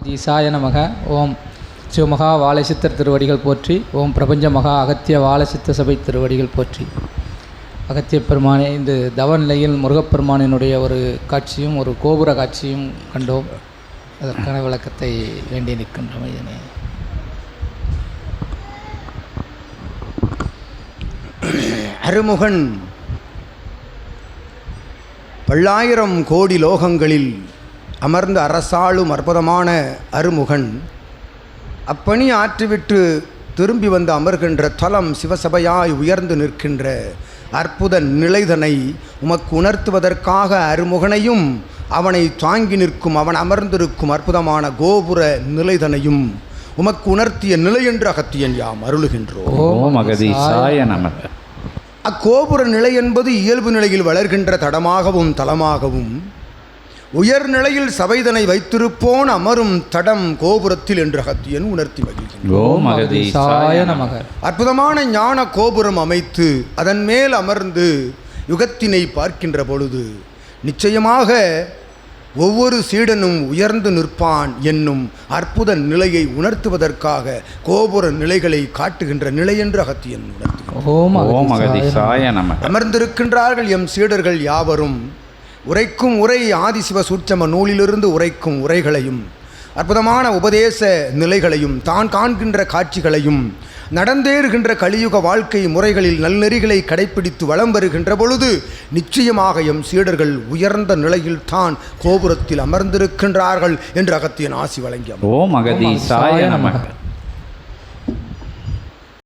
ஈசாய நமக. ஓம் சிவமகா வாழைசித்தர் திருவடிகள் போற்றி. ஓம் பிரபஞ்ச மகா அகத்திய வாழைசித்த சபை திருவடிகள் போற்றி. அகத்திய பெருமானை இந்த தவ நிலையில் முருகப்பெருமானினுடைய ஒரு காட்சியும் ஒரு கோபுர காட்சியும் கண்டோம். அதற்கான விளக்கத்தை வேண்டி நிற்கின்றோம் இதனை. அருமுகன் பல்லாயிரம் கோடி லோகங்களில் அமர்ந்து அரசாளும் அற்புதமான அருமுகன். அப்பணி ஆற்றிவிட்டு திரும்பி வந்து அமர்கின்ற தலம் சிவசபையாய் உயர்ந்து நிற்கின்ற அற்புத நிலைதனை உமக்கு உணர்த்துவதற்காக அருமுகனையும் அவனை தாங்கி நிற்கும் அவன் அமர்ந்திருக்கும் அற்புதமான கோபுர நிலைதனையும் உமக்கு உணர்த்திய நிலை என்று அகத்தியன் யாம் அருளுகின்றோம். அக்கோபுர நிலை என்பது இயல்பு நிலையில் வளர்கின்ற தடமாகவும் தலமாகவும் உயர்நிலையில் சபைதனை வைத்திருப்போன் அமரும் தடம் கோபுரத்தில் என்று அகத்தியன் உணர்த்தி மகிழ்கின்றான் அற்புதமான ஞான கோபுரம் அமைத்து அதன் மேல் அமர்ந்து யுகத்தினை பார்க்கின்ற பொழுது நிச்சயமாக ஒவ்வொரு சீடனும் உயர்ந்து நிற்பான் என்னும் அற்புத நிலையை உணர்த்துவதற்காக கோபுர நிலைகளை காட்டுகின்ற நிலை என்று அகத்தியன் நமக. அமர்ந்திருக்கின்றார்கள் எம் சீடர்கள் யாவரும் உரைக்கும் உரை ஆதிசிவ சூட்சம நூலிலிருந்து உரைக்கும் உரைகளையும் அற்புதமான உபதேச நிலைகளையும் தான் காண்கின்ற காட்சிகளையும் நடந்தேறுகின்ற கலியுக வாழ்க்கை முறைகளில் நல்நெறிகளை கடைப்பிடித்து வலம் வருகின்ற பொழுது நிச்சயமாக எம் சீடர்கள் உயர்ந்த நிலையில் தான் கோபுரத்தில் அமர்ந்திருக்கின்றார்கள் என்று அகத்தியன் ஆசி வழங்கிய ஓம் அகதீசாய நமக.